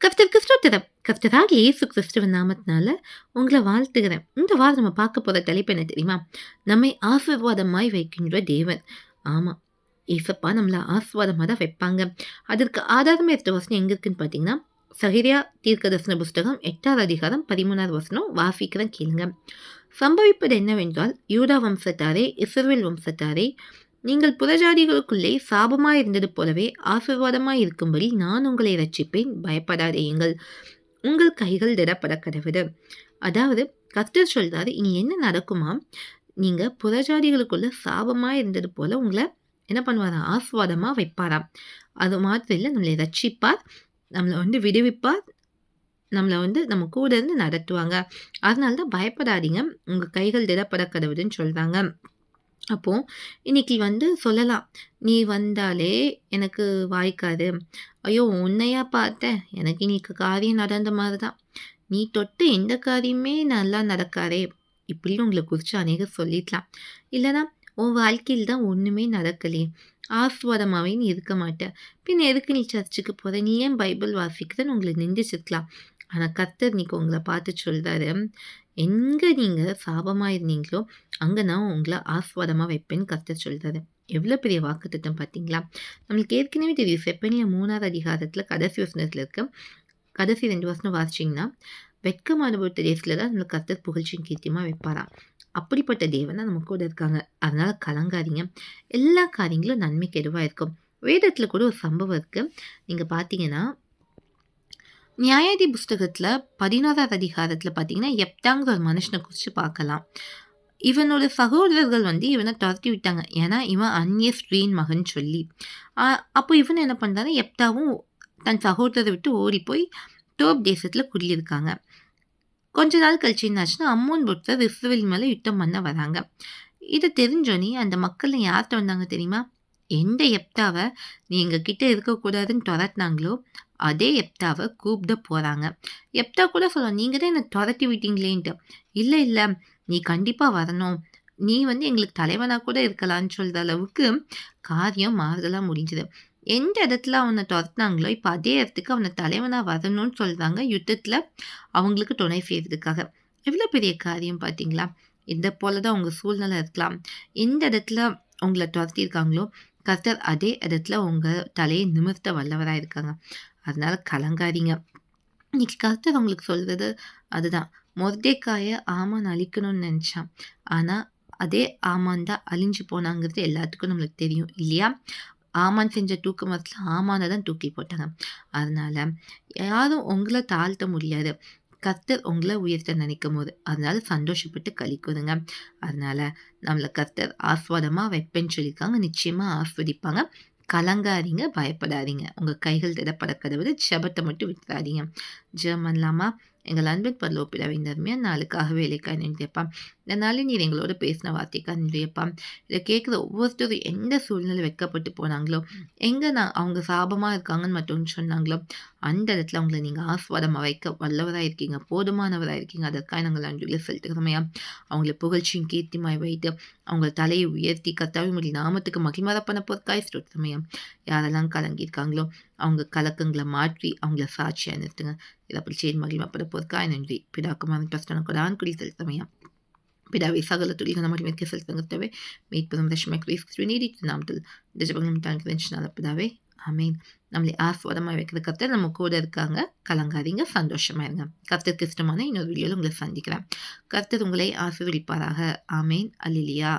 கர்த்தருக்கு ஸ்தோத்திரம். கர்த்தராகிய இயேசு கிறிஸ்துவின் நாமத்தினால உங்களை வாழ்த்துகிறேன். இந்த வாரம் நம்ம பார்க்க போகிற தலைப்பு என்ன தெரியுமா? நம்மை ஆசீர்வாதமாய் வைக்கின்ற தேவன். ஆமாம் ஏசப்பா நம்மளை ஆசீர்வாதமாக தான் வைப்பாங்க. அதற்கு ஆதாரமாக எடுத்த வசனம் எங்கே இருக்குன்னு பார்த்தீங்கன்னா, சகிரியா தீர்க்கதர்சன புஸ்தகம் எட்டாவது அதிகாரம் 13வது வசனம் வாசிக்கிறேன் கேளுங்க. சம்பவிப்பது என்னவென்றால், யூதா வம்சத்தாரே, இஸ்ரேல் வம்சத்தாரே, நீங்கள் புறஜாதிகளுக்குள்ளே சாபமாய் இருந்தது போலவே ஆசீர்வாதமாய் இருக்கும்படி நான் உங்களை ரட்சிப்பேன் பயப்படாதேயுங்கள். உங்கள் கைகள் திடப்பட கடவது. அதாவது கஸ்டர் சொல்றாரு, இனி என்ன நடக்குமா நீங்கள் புறஜாதிகளுக்குள்ள சாபமாக இருந்தது போல உங்களை என்ன பண்ணுவாராம்? ஆஸ்வாதமாக வைப்பாராம். அது மாத்திரம் இல்லை நம்மளை ரட்சிப்பார். நம்மளை வந்து விடுவிப்பார். நம்மளை வந்து நம்ம கூட இருந்து நடத்துவாங்க. அதனால தான் பயப்படாதீங்க. உங்கள் கைகள் திடப்பட கடவுதுன்னு சொல்கிறாங்க அப்போது இன்னைக்கு வந்து சொல்லலாம். நீ வந்தாலே எனக்கு வாய்க்காது. ஐயோ! உன்னையா பார்த்தேன். எனக்கு இன்னைக்கு காரியம் நடந்த மாதிரி தான். நீ தொட்டு எந்த காரியமே நல்லா நடக்காதே! இப்படின்னு உங்களை குறித்து அநேகர் சொல்லிக்கலாம். இல்லைனா உன் வாழ்க்கையில் தான் ஒன்றுமே நடக்கலையே! ஆஸ்வாதமாகவே நீ இருக்க மாட்டேன் பின் எதுக்கு நீ சர்ச்சுக்கு போகிற நீ ஏன் பைபிள் வாசிக்கிறன்னு உங்களை நிந்திச்சிருக்கலாம். ஆனால் கர்த்தர் இன்னைக்கு உங்களை பார்த்து சொல்கிறாரு எங்கே நீங்கள் சாபமாக இருந்தீங்களோ, அங்கே நான் உங்களை ஆஸ்வாதமாக வைப்பேன்னு கர்த்தர் சொல்கிறாரு எவ்வளோ பெரிய வாக்குத்தத்தம் பார்த்தீங்களா? நம்மளுக்கு ஏற்கனவே தெரியும். செப்பனியில் மூணாவது அதிகாரத்தில் கடைசி வசனத்தில் இருக்க கடைசி ரெண்டு வசனம் வாசிச்சிங்கன்னா வெட்கம் அனுபவித்த தேசத்தில் தான் நம்மளுக்கு கர்த்தர் புகழ்ச்சியும் கீர்த்தியமாக வைப்பாராம். அப்படிப்பட்ட தேவன் தான் நம்ம கூட இருக்காங்க. அதனால் கலங்காதீங்க. எல்லா காரியங்களும் நன்மைக்கு கெடுவாக இருக்கும். வேதத்தில் கூட ஒரு சம்பவம் இருக்குது நீங்கள் பார்த்தீங்கன்னா நியாயாதி புஸ்தகத்தில் 16வது அதிகாரத்தில் பார்த்தீங்கன்னா, எப்தாங்கிற ஒரு மனுஷனை குறித்து பார்க்கலாம். இவனோட சகோதரர்கள் வந்து இவனை துரத்தி விட்டாங்க. ஏன்னா, இவன் அந்நிய ஸ்ரீன் மகன் சொல்லி. அப்போ இவன் என்ன பண்ணுறாங்க எப்தாவும் தன் சகோதரரை விட்டு ஓடி போய் தோப் தேசத்தில் குடியிருக்காங்க. கொஞ்ச நாள் கழிச்சு என்ன ஆச்சுன்னா, அம்மோன் புத்திரர் இஸ்ரவேல் மேலே யுத்தம் பண்ண வராங்க. இதை தெரிஞ்சோனே அந்த மக்கள் யார்கிட்ட வந்தாங்க தெரியுமா? எந்த எப்தாவை நீ எங்கள் கிட்டே இருக்கக்கூடாதுன்னு துரட்டினாங்களோ அதே எப்தாவை கூப்பிட போகிறாங்க எப்தா கூட சொல்றான், நீங்கள் தான் என்னை தொரத்தி விட்டீங்களேன்ட்டு. இல்லை இல்லை நீ கண்டிப்பாக வரணும். நீ வந்து எங்களுக்கு தலைவனாக கூட இருக்கலான்னு சொல்கிற அளவுக்கு காரியம் மாறுதலாக முடிஞ்சது. எந்த இடத்துல அவனை துரத்துனாங்களோ இப்போ அதே இடத்துக்கு அவனை தலைவனாக வரணும்னு சொல்கிறாங்க யுத்தத்தில் அவங்களுக்கு துணை செய்கிறதுக்காக எவ்வளோ பெரிய காரியம் பார்த்தீங்களா? இந்த போல தான் உங்கள் சூழ்நிலை இருக்கலாம். எந்த இடத்துல உங்களை துரத்தியிருக்காங்களோ, கர்த்தர் அதே இடத்துல உங்கள் தலையை நிமிர்த்த வல்லவராக இருக்காங்க. அதனால் கலங்காதீங்க. இன்றைக்கி கர்த்தர் உங்களுக்கு சொல்கிறது அதுதான். மொர்தெக்காய ஆமான் அழிக்கணும்னு நினச்சான் ஆனால் அதே ஆமான் தான் அழிஞ்சு போனாங்கிறது எல்லாத்துக்கும் நம்மளுக்கு தெரியும் இல்லையா? ஆமான் செஞ்ச தூக்கு மரத்தில் ஆமானை தான் தூக்கி போட்டாங்க. அதனால் யாரும் உங்களை தாழ்த்த முடியாது. கர்த்தர் உங்களை உயர்த்த நினைக்கும் போது அதனால் சந்தோஷப்பட்டு கழிக்குதுங்க அதனால் நம்மளை கர்த்தர் ஆஸ்வாதமாக வைப்பேன்னு சொல்லியிருக்காங்க. நிச்சயமாக ஆஸ்வதிப்பாங்க கலங்காதீங்க, பயப்படாதீங்க. உங்கள் கைகள் திடப்படக் கடவுது. ஜெபத்த மட்டும் விட்டுறாதீங்க. ஜெபம் இல்லாமல் எங்கள் அன்பின் பரலோக பிதாவே, இந்த நாளுக்காக வேலைக்காய் நினைப்பா இந்த நாளில் நீர் எங்களோட பேசின வார்த்தைக்காக நினைப்பா இதை கேட்குற ஒவ்வொருத்தரும் எந்த சூழ்நிலை வெட்கப்பட்டு போனாங்களோ, எங்கே நான் அவங்க சாபமாக இருக்காங்கன்னு மட்டும் சொன்னாங்களோ, அந்த இடத்துல அவங்கள நீங்கள் ஆஸ்வாதமாக வைக்க வல்லவராக இருக்கீங்க. போதுமானவராக இருக்கீங்க. அதற்காக நாங்கள் நன்றிகளை செலுத்துகிறோமையா அவங்கள புகழ்ச்சியும் கீர்த்திமாய் வைத்து, அவங்க தலையை உயர்த்தி கத்தாவி முடியும் நாமத்துக்கு மகிமை பண்ண போறதுக்காய் யாரெல்லாம் கலங்கியிருக்காங்களோ, அவங்க கலக்கங்களை மாற்றி அவங்கள சாட்சியாக நிறுத்துங்க. இதை அப்படி செய்து மகிமைப்பட போறதுக்காய் நன்றி. பிதா, குமாரன், கொடான் கொடான்குடி செலுத்தும் ஐயா. சகல துளிகள் மகிமைக்கு செலுத்துங்க கர்த்தாவே. மீட்பதும் இரட்சகருமாய் கிறிஸ்து நீடித்து நாமத்தில் இந்த ஜெபங்களும் தாழ்த்துகின்றேன் பிதாவே. நம்மளை ஆஸ்வாதமாக வைக்கிற கத்தர் நம்ம கூட இருக்காங்க. கலங்காதீங்க. சந்தோஷமாக இருங்க. கர்த்தருக்கு இஷ்டமான இன்னொரு வீடியோவில் உங்களை சந்திக்கிறேன். கத்தர் உங்களை ஆசீர்வதிப்பாராக. ஆமென். அல்லேலூயா.